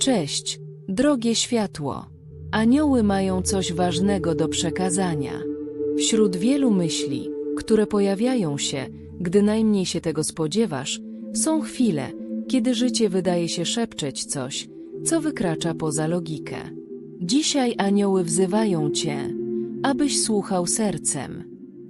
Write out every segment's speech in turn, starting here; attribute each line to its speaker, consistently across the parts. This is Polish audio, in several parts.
Speaker 1: Cześć, drogie światło. Anioły mają coś ważnego do przekazania. Wśród wielu myśli, które pojawiają się, gdy najmniej się tego spodziewasz, są chwile, kiedy życie wydaje się szepczeć coś, co wykracza poza logikę. Dzisiaj anioły wzywają cię, abyś słuchał sercem.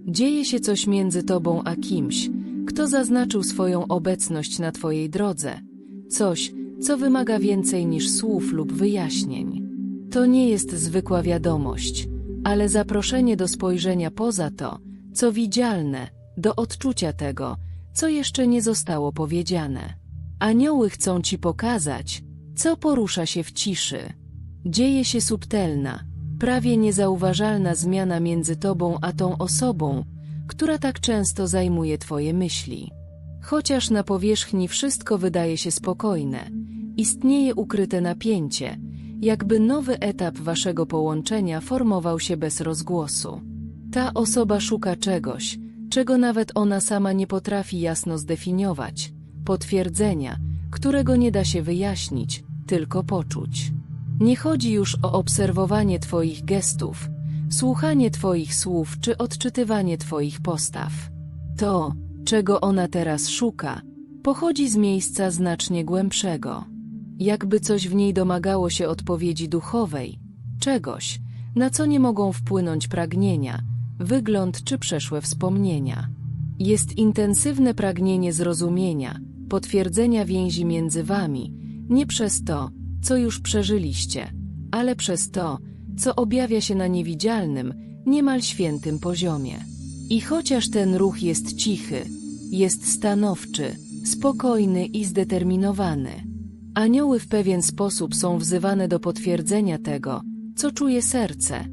Speaker 1: Dzieje się coś między tobą a kimś, kto zaznaczył swoją obecność na twojej drodze. Coś, co wymaga więcej niż słów lub wyjaśnień. To nie jest zwykła wiadomość, ale zaproszenie do spojrzenia poza to, co widzialne, do odczucia tego, co jeszcze nie zostało powiedziane. Anioły chcą ci pokazać, co porusza się w ciszy. Dzieje się subtelna, prawie niezauważalna zmiana między tobą a tą osobą, która tak często zajmuje twoje myśli. Chociaż na powierzchni wszystko wydaje się spokojne, istnieje ukryte napięcie, jakby nowy etap waszego połączenia formował się bez rozgłosu. Ta osoba szuka czegoś, czego nawet ona sama nie potrafi jasno zdefiniować, potwierdzenia, którego nie da się wyjaśnić, tylko poczuć. Nie chodzi już o obserwowanie Twoich gestów, słuchanie Twoich słów czy odczytywanie Twoich postaw. To, czego ona teraz szuka, pochodzi z miejsca znacznie głębszego. Jakby coś w niej domagało się odpowiedzi duchowej, czegoś, na co nie mogą wpłynąć pragnienia, wygląd czy przeszłe wspomnienia. Jest intensywne pragnienie zrozumienia, potwierdzenia więzi między wami, nie przez to, co już przeżyliście, ale przez to, co objawia się na niewidzialnym, niemal świętym poziomie. I chociaż ten ruch jest cichy, jest stanowczy, spokojny i zdeterminowany. Anioły w pewien sposób są wzywane do potwierdzenia tego, co czuje serce,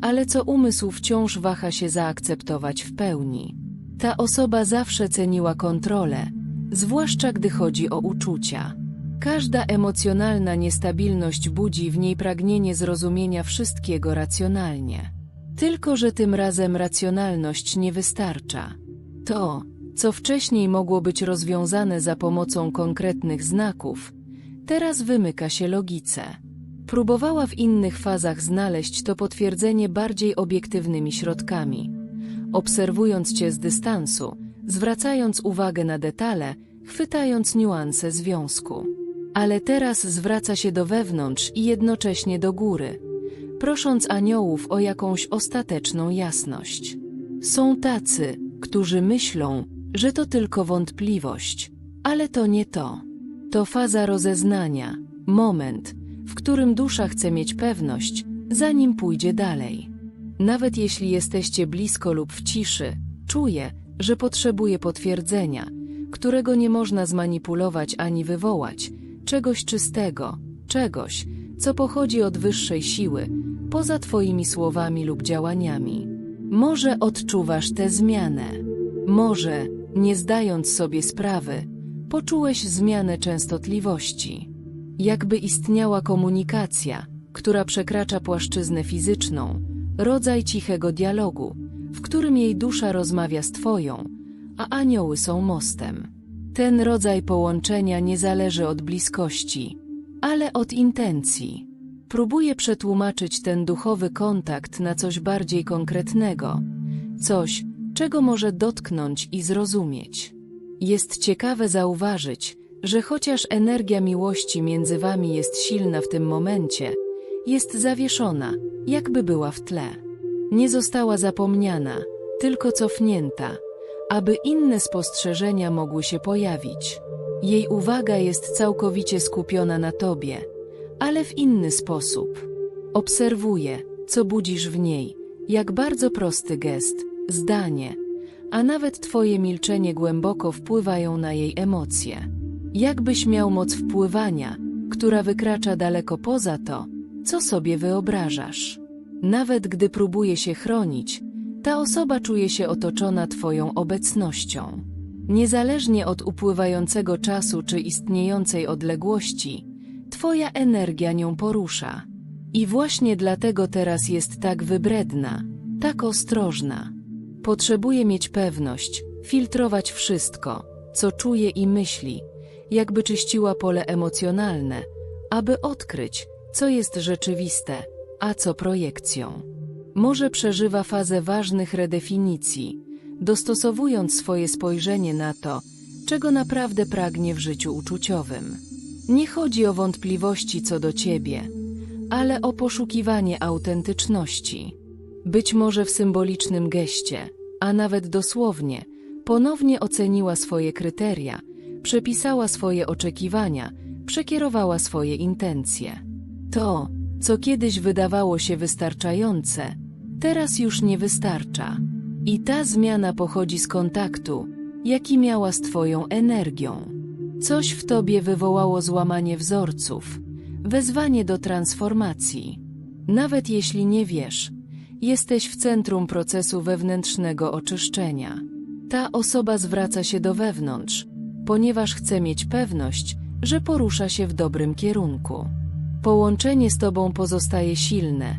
Speaker 1: ale co umysł wciąż waha się zaakceptować w pełni. Ta osoba zawsze ceniła kontrolę, zwłaszcza gdy chodzi o uczucia. Każda emocjonalna niestabilność budzi w niej pragnienie zrozumienia wszystkiego racjonalnie. Tylko, że tym razem racjonalność nie wystarcza. To, co wcześniej mogło być rozwiązane za pomocą konkretnych znaków, teraz wymyka się logice. Próbowała w innych fazach znaleźć to potwierdzenie bardziej obiektywnymi środkami. Obserwując cię z dystansu, zwracając uwagę na detale, chwytając niuanse związku. Ale teraz zwraca się do wewnątrz i jednocześnie do góry, prosząc aniołów o jakąś ostateczną jasność. Są tacy, którzy myślą, że to tylko wątpliwość, ale to nie to. To faza rozeznania, moment, w którym dusza chce mieć pewność, zanim pójdzie dalej. Nawet jeśli jesteście blisko lub w ciszy, czuje, że potrzebuje potwierdzenia, którego nie można zmanipulować ani wywołać, czegoś czystego, czegoś, co pochodzi od wyższej siły, poza Twoimi słowami lub działaniami. Może odczuwasz tę zmianę. Może, nie zdając sobie sprawy, poczułeś zmianę częstotliwości. Jakby istniała komunikacja, która przekracza płaszczyznę fizyczną, rodzaj cichego dialogu, w którym jej dusza rozmawia z Twoją, a anioły są mostem. Ten rodzaj połączenia nie zależy od bliskości, ale od intencji. Próbuję przetłumaczyć ten duchowy kontakt na coś bardziej konkretnego, coś, czego może dotknąć i zrozumieć. Jest ciekawe zauważyć, że chociaż energia miłości między wami jest silna w tym momencie, jest zawieszona, jakby była w tle. Nie została zapomniana, tylko cofnięta, aby inne spostrzeżenia mogły się pojawić. Jej uwaga jest całkowicie skupiona na tobie, ale w inny sposób. Obserwuje, co budzisz w niej, jak bardzo prosty gest, zdanie, a nawet twoje milczenie głęboko wpływają na jej emocje. Jakbyś miał moc wpływania, która wykracza daleko poza to, co sobie wyobrażasz. Nawet gdy próbuje się chronić, ta osoba czuje się otoczona Twoją obecnością. Niezależnie od upływającego czasu czy istniejącej odległości, Twoja energia nią porusza. I właśnie dlatego teraz jest tak wybredna, tak ostrożna. Potrzebuje mieć pewność, filtrować wszystko, co czuje i myśli, jakby czyściła pole emocjonalne, aby odkryć, co jest rzeczywiste, a co projekcją. Może przeżywa fazę ważnych redefinicji, dostosowując swoje spojrzenie na to, czego naprawdę pragnie w życiu uczuciowym. Nie chodzi o wątpliwości co do ciebie, ale o poszukiwanie autentyczności. Być może w symbolicznym geście, a nawet dosłownie, ponownie oceniła swoje kryteria, przepisała swoje oczekiwania, przekierowała swoje intencje. To, co kiedyś wydawało się wystarczające, teraz już nie wystarcza. I ta zmiana pochodzi z kontaktu, jaki miała z Twoją energią. Coś w Tobie wywołało złamanie wzorców, wezwanie do transformacji. Nawet jeśli nie wiesz, jesteś w centrum procesu wewnętrznego oczyszczenia. Ta osoba zwraca się do wewnątrz, ponieważ chce mieć pewność, że porusza się w dobrym kierunku. Połączenie z Tobą pozostaje silne,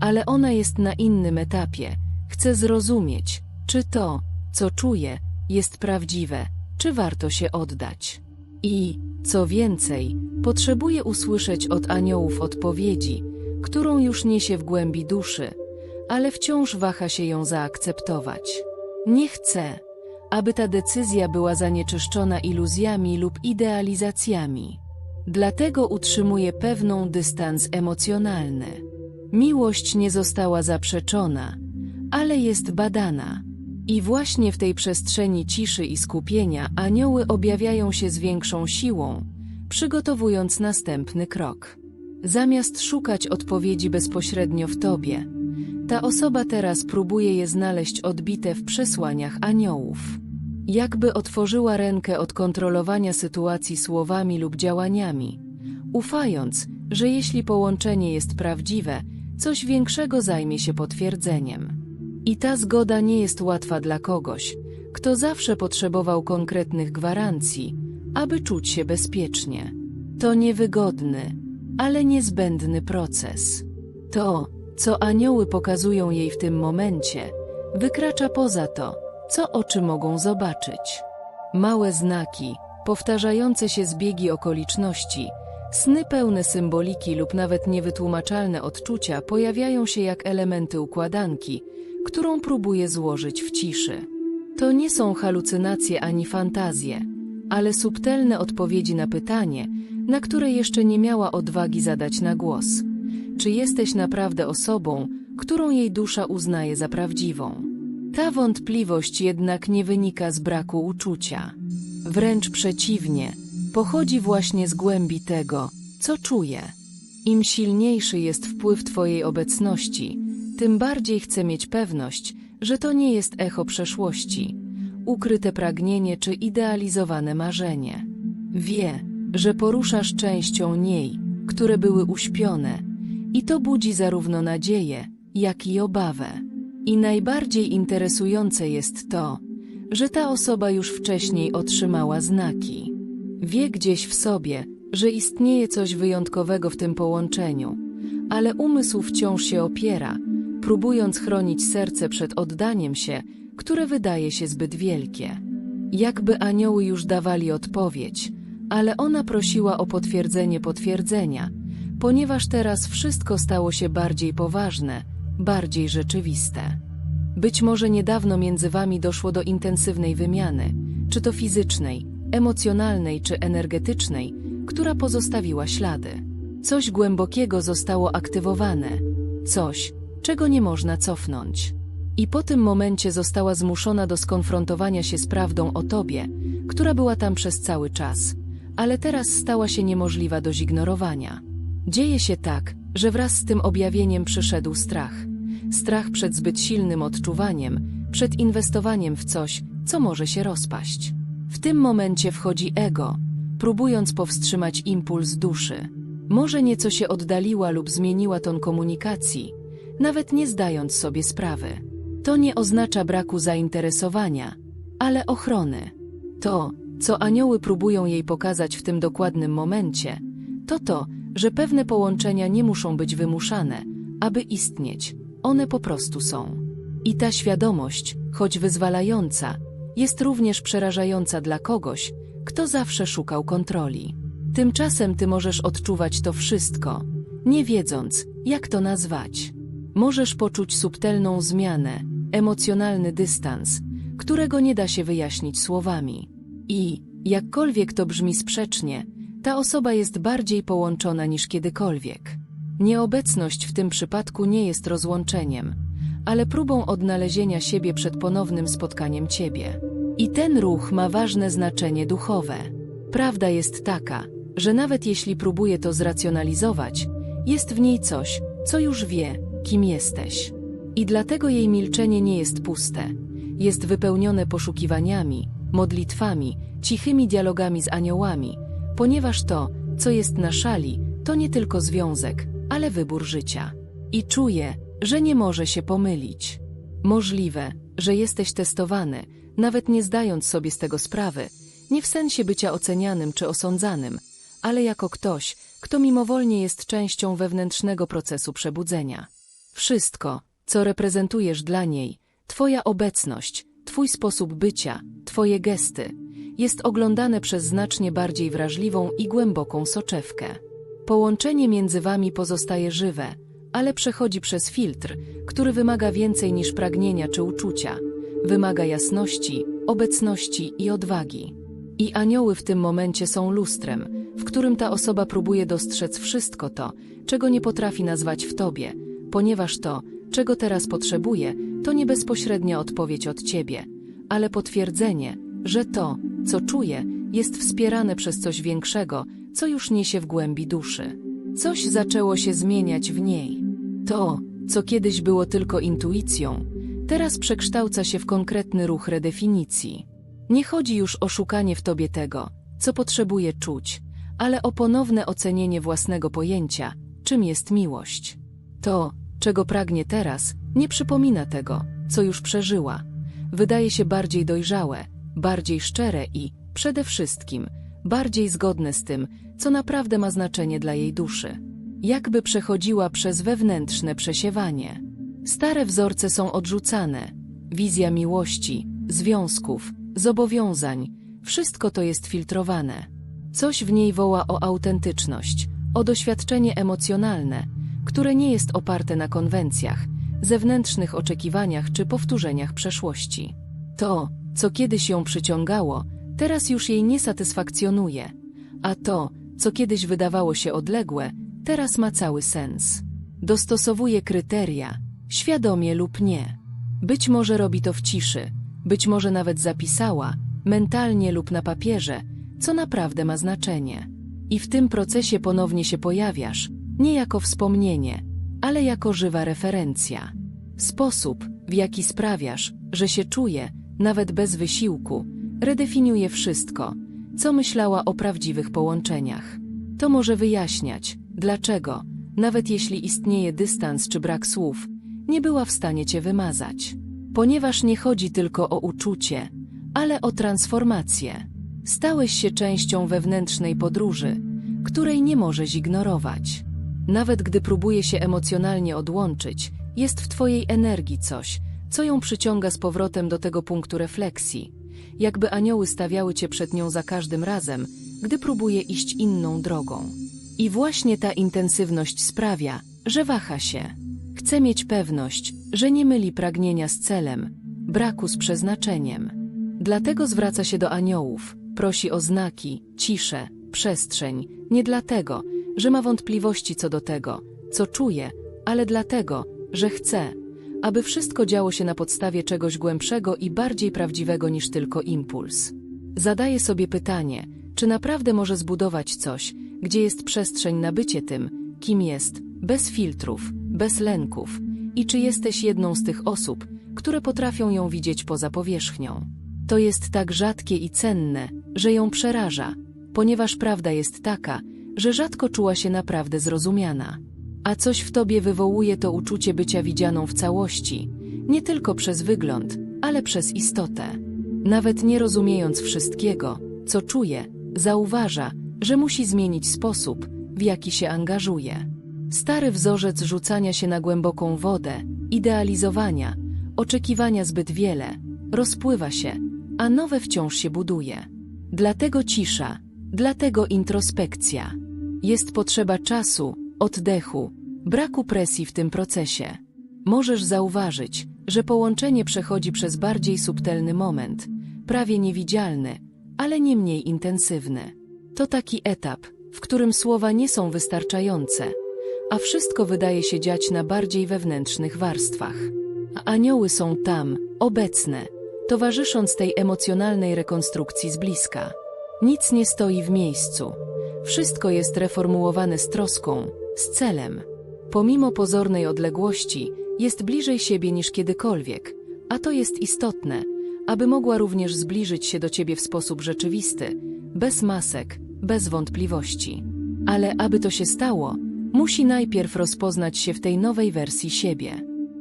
Speaker 1: ale ona jest na innym etapie. Chce zrozumieć, czy to, co czuje, jest prawdziwe, czy warto się oddać. I, co więcej, potrzebuje usłyszeć od aniołów odpowiedzi, którą już niesie w głębi duszy, ale wciąż waha się ją zaakceptować. Nie chce, aby ta decyzja była zanieczyszczona iluzjami lub idealizacjami. Dlatego utrzymuje pewną dystans emocjonalny. Miłość nie została zaprzeczona, ale jest badana. I właśnie w tej przestrzeni ciszy i skupienia anioły objawiają się z większą siłą, przygotowując następny krok. Zamiast szukać odpowiedzi bezpośrednio w tobie, ta osoba teraz próbuje je znaleźć odbite w przesłaniach aniołów. Jakby otworzyła rękę od kontrolowania sytuacji słowami lub działaniami, ufając, że jeśli połączenie jest prawdziwe, coś większego zajmie się potwierdzeniem. I ta zgoda nie jest łatwa dla kogoś, kto zawsze potrzebował konkretnych gwarancji, aby czuć się bezpiecznie. To niewygodny, ale niezbędny proces. To, co anioły pokazują jej w tym momencie, wykracza poza to, co oczy mogą zobaczyć. Małe znaki, powtarzające się zbiegi okoliczności, sny pełne symboliki lub nawet niewytłumaczalne odczucia pojawiają się jak elementy układanki, którą próbuje złożyć w ciszy. To nie są halucynacje ani fantazje, ale subtelne odpowiedzi na pytanie, na które jeszcze nie miała odwagi zadać na głos. Czy jesteś naprawdę osobą, którą jej dusza uznaje za prawdziwą? Ta wątpliwość jednak nie wynika z braku uczucia. Wręcz przeciwnie, pochodzi właśnie z głębi tego, co czuje. Im silniejszy jest wpływ Twojej obecności, tym bardziej chce mieć pewność, że to nie jest echo przeszłości, ukryte pragnienie czy idealizowane marzenie. Wie, że poruszasz częścią niej, które były uśpione, i to budzi zarówno nadzieję, jak i obawę. I najbardziej interesujące jest to, że ta osoba już wcześniej otrzymała znaki. Wie gdzieś w sobie, że istnieje coś wyjątkowego w tym połączeniu, ale umysł wciąż się opiera, próbując chronić serce przed oddaniem się, które wydaje się zbyt wielkie. Jakby anioły już dawali odpowiedź, ale ona prosiła o potwierdzenie potwierdzenia, ponieważ teraz wszystko stało się bardziej poważne, bardziej rzeczywiste. Być może niedawno między wami doszło do intensywnej wymiany, czy to fizycznej, emocjonalnej czy energetycznej, która pozostawiła ślady. Coś głębokiego zostało aktywowane, coś, czego nie można cofnąć. I po tym momencie została zmuszona do skonfrontowania się z prawdą o tobie, która była tam przez cały czas, ale teraz stała się niemożliwa do zignorowania. Dzieje się tak, że wraz z tym objawieniem przyszedł strach. Strach przed zbyt silnym odczuwaniem, przed inwestowaniem w coś, co może się rozpaść. W tym momencie wchodzi ego, próbując powstrzymać impuls duszy. Może nieco się oddaliła lub zmieniła ton komunikacji, nawet nie zdając sobie sprawy. To nie oznacza braku zainteresowania, ale ochrony. To, co anioły próbują jej pokazać w tym dokładnym momencie, to to, że pewne połączenia nie muszą być wymuszane, aby istnieć, one po prostu są. I ta świadomość, choć wyzwalająca, jest również przerażająca dla kogoś, kto zawsze szukał kontroli. Tymczasem ty możesz odczuwać to wszystko, nie wiedząc, jak to nazwać. Możesz poczuć subtelną zmianę, emocjonalny dystans, którego nie da się wyjaśnić słowami. I, jakkolwiek to brzmi sprzecznie, ta osoba jest bardziej połączona niż kiedykolwiek. Nieobecność w tym przypadku nie jest rozłączeniem, ale próbą odnalezienia siebie przed ponownym spotkaniem ciebie. I ten ruch ma ważne znaczenie duchowe. Prawda jest taka, że nawet jeśli próbuje to zracjonalizować, jest w niej coś, co już wie, kim jesteś. I dlatego jej milczenie nie jest puste. Jest wypełnione poszukiwaniami, modlitwami, cichymi dialogami z aniołami, ponieważ to, co jest na szali, to nie tylko związek, ale wybór życia. I czuje, że nie może się pomylić. Możliwe, że jesteś testowany, nawet nie zdając sobie z tego sprawy, nie w sensie bycia ocenianym czy osądzanym, ale jako ktoś, kto mimowolnie jest częścią wewnętrznego procesu przebudzenia. Wszystko, co reprezentujesz dla niej, Twoja obecność, Twój sposób bycia, Twoje gesty, jest oglądane przez znacznie bardziej wrażliwą i głęboką soczewkę. Połączenie między Wami pozostaje żywe, ale przechodzi przez filtr, który wymaga więcej niż pragnienia czy uczucia. Wymaga jasności, obecności i odwagi. I anioły w tym momencie są lustrem, w którym ta osoba próbuje dostrzec wszystko to, czego nie potrafi nazwać w tobie, ponieważ to, czego teraz potrzebuje, to nie bezpośrednia odpowiedź od ciebie, ale potwierdzenie, że to, co czuje, jest wspierane przez coś większego, co już niesie w głębi duszy. Coś zaczęło się zmieniać w niej. To, co kiedyś było tylko intuicją, teraz przekształca się w konkretny ruch redefinicji. Nie chodzi już o szukanie w tobie tego, co potrzebuje czuć, ale o ponowne ocenienie własnego pojęcia, czym jest miłość. To, czego pragnie teraz, nie przypomina tego, co już przeżyła. Wydaje się bardziej dojrzałe, bardziej szczere i, przede wszystkim, bardziej zgodne z tym, co naprawdę ma znaczenie dla jej duszy. Jakby przechodziła przez wewnętrzne przesiewanie. Stare wzorce są odrzucane. Wizja miłości, związków, zobowiązań, wszystko to jest filtrowane. Coś w niej woła o autentyczność, o doświadczenie emocjonalne, które nie jest oparte na konwencjach, zewnętrznych oczekiwaniach czy powtórzeniach przeszłości. To, co kiedyś ją przyciągało, teraz już jej nie satysfakcjonuje, a to, co kiedyś wydawało się odległe, teraz ma cały sens. Dostosowuje kryteria, świadomie lub nie. Być może robi to w ciszy, być może nawet zapisała, mentalnie lub na papierze, co naprawdę ma znaczenie. I w tym procesie ponownie się pojawiasz, nie jako wspomnienie, ale jako żywa referencja. Sposób, w jaki sprawiasz, że się czuje, nawet bez wysiłku, redefiniuje wszystko, co myślała o prawdziwych połączeniach. To może wyjaśniać, dlaczego, nawet jeśli istnieje dystans czy brak słów, nie była w stanie cię wymazać. Ponieważ nie chodzi tylko o uczucie, ale o transformację. Stałeś się częścią wewnętrznej podróży, której nie możesz ignorować. Nawet gdy próbuje się emocjonalnie odłączyć, jest w twojej energii coś, co ją przyciąga z powrotem do tego punktu refleksji, jakby anioły stawiały cię przed nią za każdym razem, gdy próbuje iść inną drogą. I właśnie ta intensywność sprawia, że waha się. Chce mieć pewność, że nie myli pragnienia z celem, braku z przeznaczeniem. Dlatego zwraca się do aniołów, prosi o znaki, ciszę, przestrzeń, nie dlatego, że ma wątpliwości co do tego, co czuje, ale dlatego, że chce, aby wszystko działo się na podstawie czegoś głębszego i bardziej prawdziwego niż tylko impuls. Zadaje sobie pytanie, czy naprawdę może zbudować coś, gdzie jest przestrzeń na bycie tym, kim jest, bez filtrów, bez lęków, i czy jesteś jedną z tych osób, które potrafią ją widzieć poza powierzchnią. To jest tak rzadkie i cenne, że ją przeraża, ponieważ prawda jest taka, że rzadko czuła się naprawdę zrozumiana. A coś w tobie wywołuje to uczucie bycia widzianą w całości, nie tylko przez wygląd, ale przez istotę. Nawet nie rozumiejąc wszystkiego, co czuje, zauważa, że musi zmienić sposób, w jaki się angażuje. Stary wzorzec rzucania się na głęboką wodę, idealizowania, oczekiwania zbyt wiele, rozpływa się, a nowe wciąż się buduje. Dlatego cisza, Dlatego introspekcja. Jest potrzeba czasu, oddechu, braku presji w tym procesie. Możesz zauważyć, że połączenie przechodzi przez bardziej subtelny moment, prawie niewidzialny, ale nie mniej intensywny. To taki etap, w którym słowa nie są wystarczające, a wszystko wydaje się dziać na bardziej wewnętrznych warstwach. A anioły są tam, obecne, towarzysząc tej emocjonalnej rekonstrukcji z bliska. Nic nie stoi w miejscu. Wszystko jest reformułowane z troską, z celem. Pomimo pozornej odległości, jest bliżej siebie niż kiedykolwiek, a to jest istotne, aby mogła również zbliżyć się do ciebie w sposób rzeczywisty, bez masek, bez wątpliwości. Ale aby to się stało, musi najpierw rozpoznać się w tej nowej wersji siebie.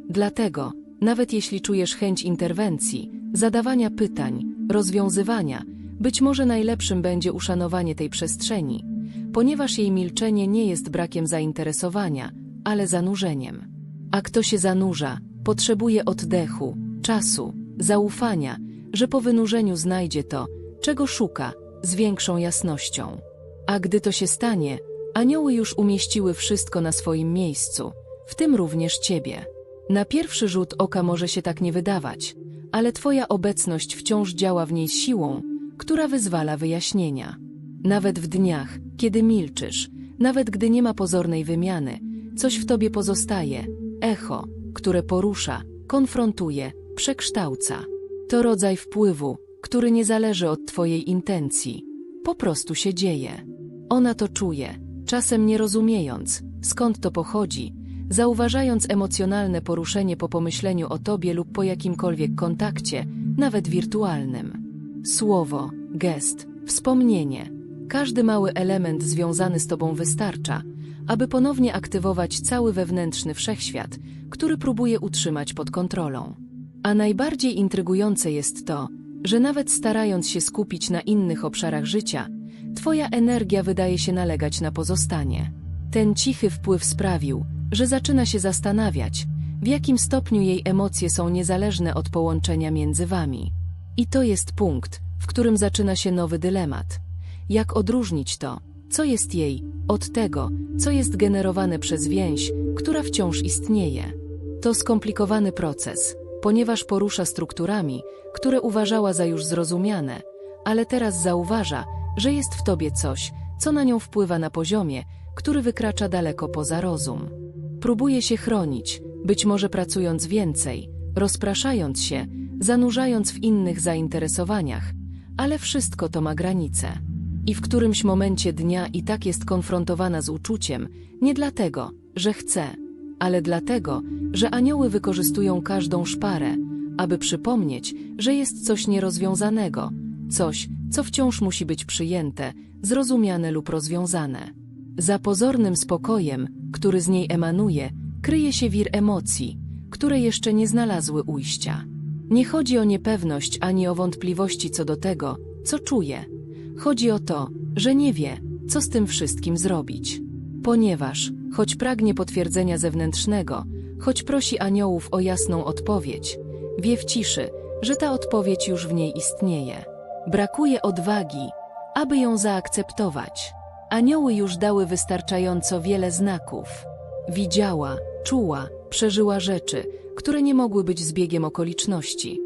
Speaker 1: Dlatego, nawet jeśli czujesz chęć interwencji, zadawania pytań, rozwiązywania, być może najlepszym będzie uszanowanie tej przestrzeni, ponieważ jej milczenie nie jest brakiem zainteresowania, ale zanurzeniem. A kto się zanurza, potrzebuje oddechu, czasu, zaufania, że po wynurzeniu znajdzie to, czego szuka, z większą jasnością. A gdy to się stanie, anioły już umieściły wszystko na swoim miejscu, w tym również ciebie. Na pierwszy rzut oka może się tak nie wydawać, ale twoja obecność wciąż działa w niej siłą, która wyzwala wyjaśnienia. Nawet w dniach, kiedy milczysz, nawet gdy nie ma pozornej wymiany, coś w tobie pozostaje, echo, które porusza, konfrontuje, przekształca. To rodzaj wpływu, który nie zależy od twojej intencji. Po prostu się dzieje. Ona to czuje, czasem nie rozumiejąc, skąd to pochodzi, zauważając emocjonalne poruszenie po pomyśleniu o tobie lub po jakimkolwiek kontakcie, nawet wirtualnym. Słowo, gest, wspomnienie, każdy mały element związany z tobą wystarcza, aby ponownie aktywować cały wewnętrzny wszechświat, który próbuje utrzymać pod kontrolą. A najbardziej intrygujące jest to, że nawet starając się skupić na innych obszarach życia, Twoja energia wydaje się nalegać na pozostanie. Ten cichy wpływ sprawił, że zaczyna się zastanawiać, w jakim stopniu jej emocje są niezależne od połączenia między wami. I to jest punkt, w którym zaczyna się nowy dylemat. Jak odróżnić to, co jest jej, od tego, co jest generowane przez więź, która wciąż istnieje? To skomplikowany proces, ponieważ porusza strukturami, które uważała za już zrozumiane, ale teraz zauważa, że jest w tobie coś, co na nią wpływa na poziomie, który wykracza daleko poza rozum. Próbuje się chronić, być może pracując więcej, rozpraszając się, zanurzając w innych zainteresowaniach, ale wszystko to ma granice. I w którymś momencie dnia i tak jest konfrontowana z uczuciem, nie dlatego, że chce, ale dlatego, że anioły wykorzystują każdą szparę, aby przypomnieć, że jest coś nierozwiązanego, coś, co wciąż musi być przyjęte, zrozumiane lub rozwiązane. Za pozornym spokojem, który z niej emanuje, kryje się wir emocji, które jeszcze nie znalazły ujścia. Nie chodzi o niepewność ani o wątpliwości co do tego, co czuje. Chodzi o to, że nie wie, co z tym wszystkim zrobić. Ponieważ, choć pragnie potwierdzenia zewnętrznego, choć prosi aniołów o jasną odpowiedź, wie w ciszy, że ta odpowiedź już w niej istnieje. Brakuje odwagi, aby ją zaakceptować. Anioły już dały wystarczająco wiele znaków. Widziała, czuła, przeżyła rzeczy, które nie mogły być zbiegiem okoliczności.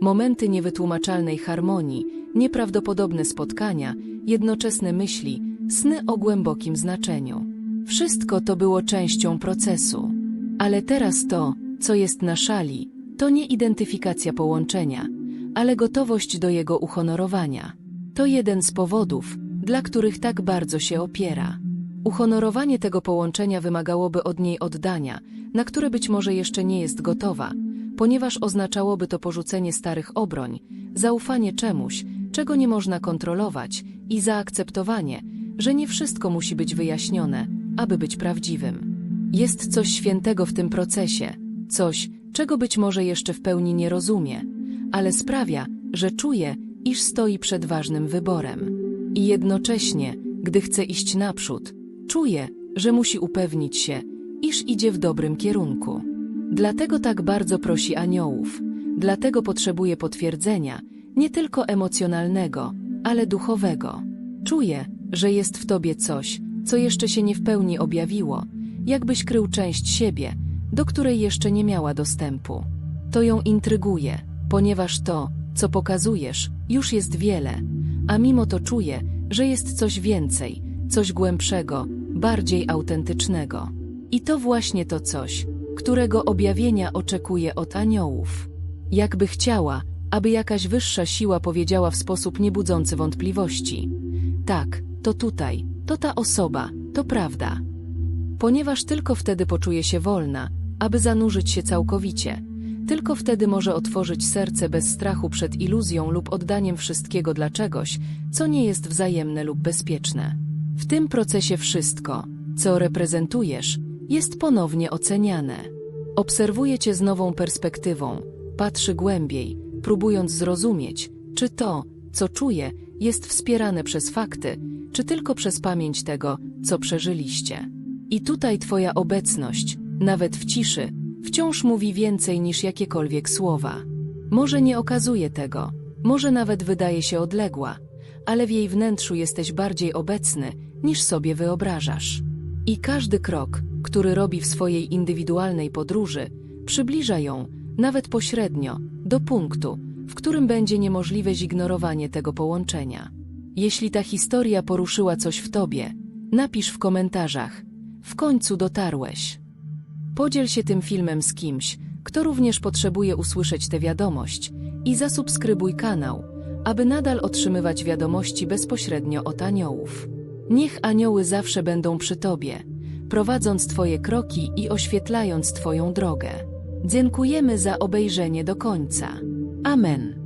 Speaker 1: Momenty niewytłumaczalnej harmonii, nieprawdopodobne spotkania, jednoczesne myśli, sny o głębokim znaczeniu. Wszystko to było częścią procesu. Ale teraz to, co jest na szali, to nie identyfikacja połączenia, ale gotowość do jego uhonorowania. To jeden z powodów, dla których tak bardzo się opiera. Uhonorowanie tego połączenia wymagałoby od niej oddania, na które być może jeszcze nie jest gotowa, ponieważ oznaczałoby to porzucenie starych obroń, zaufanie czemuś, czego nie można kontrolować i zaakceptowanie, że nie wszystko musi być wyjaśnione, aby być prawdziwym. Jest coś świętego w tym procesie, coś, czego być może jeszcze w pełni nie rozumie, ale sprawia, że czuje, iż stoi przed ważnym wyborem. I jednocześnie, gdy chce iść naprzód, czuje, że musi upewnić się, iż idzie w dobrym kierunku. Dlatego tak bardzo prosi aniołów, dlatego potrzebuje potwierdzenia, nie tylko emocjonalnego, ale duchowego. Czuję, że jest w tobie coś, co jeszcze się nie w pełni objawiło, jakbyś krył część siebie, do której jeszcze nie miała dostępu. To ją intryguje, ponieważ to, co pokazujesz, już jest wiele, a mimo to czuję, że jest coś więcej, coś głębszego, bardziej autentycznego. I to właśnie to coś, którego objawienia oczekuję od aniołów. Jakby chciała, aby jakaś wyższa siła powiedziała w sposób niebudzący wątpliwości. Tak, to tutaj, to ta osoba, to prawda. Ponieważ tylko wtedy poczuje się wolna, aby zanurzyć się całkowicie. Tylko wtedy może otworzyć serce bez strachu przed iluzją lub oddaniem wszystkiego dla czegoś, co nie jest wzajemne lub bezpieczne. W tym procesie wszystko, co reprezentujesz, jest ponownie oceniane. Obserwuje cię z nową perspektywą, patrzy głębiej, próbując zrozumieć, czy to, co czuje, jest wspierane przez fakty, czy tylko przez pamięć tego, co przeżyliście. I tutaj Twoja obecność, nawet w ciszy, wciąż mówi więcej niż jakiekolwiek słowa. Może nie okazuje tego, może nawet wydaje się odległa, ale w jej wnętrzu jesteś bardziej obecny, niż sobie wyobrażasz. I każdy krok, który robi w swojej indywidualnej podróży, przybliża ją, nawet pośrednio, do punktu, w którym będzie niemożliwe zignorowanie tego połączenia. Jeśli ta historia poruszyła coś w tobie, napisz w komentarzach. W końcu dotarłeś. Podziel się tym filmem z kimś, kto również potrzebuje usłyszeć tę wiadomość i zasubskrybuj kanał, aby nadal otrzymywać wiadomości bezpośrednio od aniołów. Niech anioły zawsze będą przy tobie, prowadząc twoje kroki i oświetlając twoją drogę. Dziękujemy za obejrzenie do końca. Amen.